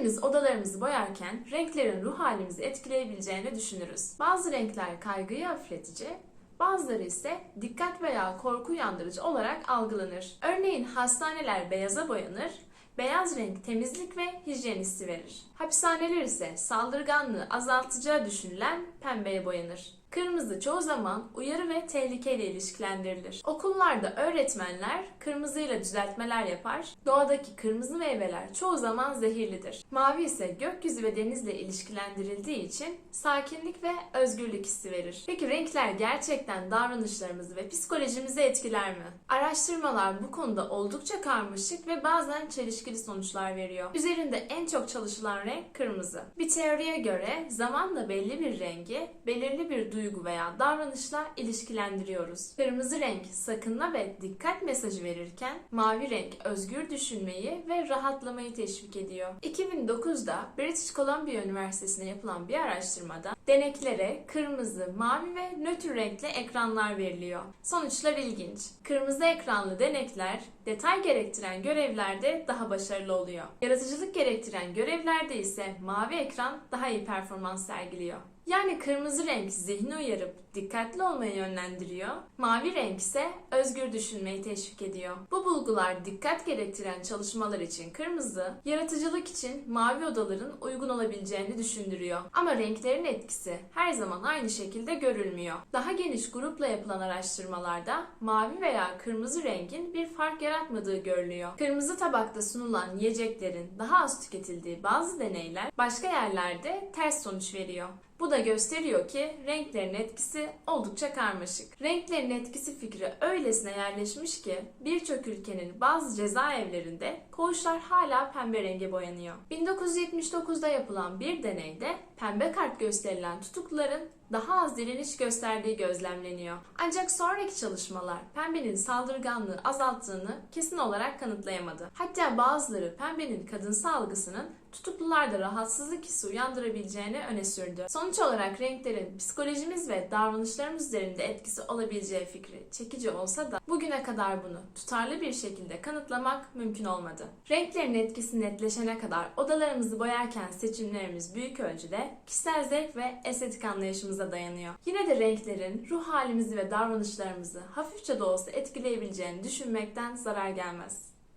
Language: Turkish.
Hepimiz odalarımızı boyarken renklerin ruh halimizi etkileyebileceğini düşünürüz. Bazı renkler kaygıyı hafifletici, bazıları ise dikkat veya korku uyandırıcı olarak algılanır. Örneğin hastaneler beyaza boyanır, beyaz renk temizlik ve hijyen hissi verir. Hapishaneler ise saldırganlığı azaltacağı düşünülen pembeye boyanır. Kırmızı çoğu zaman uyarı ve tehlikeyle ilişkilendirilir. Okullarda öğretmenler kırmızıyla düzeltmeler yapar. Doğadaki kırmızı meyveler çoğu zaman zehirlidir. Mavi ise gökyüzü ve denizle ilişkilendirildiği için sakinlik ve özgürlük hissi verir. Peki renkler gerçekten davranışlarımızı ve psikolojimizi etkiler mi? Araştırmalar bu konuda oldukça karmaşık ve bazen çelişkili sonuçlar veriyor. Üzerinde en çok çalışılan renk kırmızı. Bir teoriye göre zamanla belli bir rengi belirli bir duygu veya davranışla ilişkilendiriyoruz. Kırmızı renk sakınma ve dikkat mesajı verirken mavi renk özgür düşünmeyi ve rahatlamayı teşvik ediyor. 2009'da British Columbia Üniversitesi'nde yapılan bir araştırmada deneklere kırmızı, mavi ve nötr renkli ekranlar veriliyor. Sonuçlar ilginç. Kırmızı ekranlı denekler detay gerektiren görevlerde daha başarılı oluyor. Yaratıcılık gerektiren görevlerde ise mavi ekran daha iyi performans sergiliyor. Yani kırmızı renk zihni uyarıp dikkatli olmayı yönlendiriyor. Mavi renk ise özgür düşünmeyi teşvik ediyor. Bu bulgular dikkat gerektiren çalışmalar için kırmızı, yaratıcılık için mavi odaların uygun olabileceğini düşündürüyor. Ama renklerin etkisi her zaman aynı şekilde görülmüyor. Daha geniş grupla yapılan araştırmalarda mavi veya kırmızı rengin bir fark yaratmadığı görülüyor. Kırmızı tabakta sunulan yiyeceklerin daha az tüketildiği bazı deneyler başka yerlerde ters sonuç veriyor. Bu da gösteriyor ki renklerin etkisi oldukça karmaşık. Renklerin etkisi fikri öylesine yerleşmiş ki birçok ülkenin bazı cezaevlerinde koğuşlar hala pembe renge boyanıyor. 1979'da yapılan bir deneyde pembe kart gösterilen tutukluların daha az direniş gösterdiği gözlemleniyor. Ancak sonraki çalışmalar pembenin saldırganlığı azalttığını kesin olarak kanıtlayamadı. Hatta bazıları pembenin kadınsı algısının tutuklularda rahatsızlık hissi uyandırabileceğini öne sürdü. Sonuç olarak renklerin psikolojimiz ve davranışlarımız üzerinde etkisi olabileceği fikri çekici olsa da bugüne kadar bunu tutarlı bir şekilde kanıtlamak mümkün olmadı. Renklerin etkisi netleşene kadar odalarımızı boyarken seçimlerimiz büyük ölçüde kişisel zevk ve estetik anlayışımıza dayanıyor. Yine de renklerin ruh halimizi ve davranışlarımızı hafifçe de olsa etkileyebileceğini düşünmekten zarar gelmez.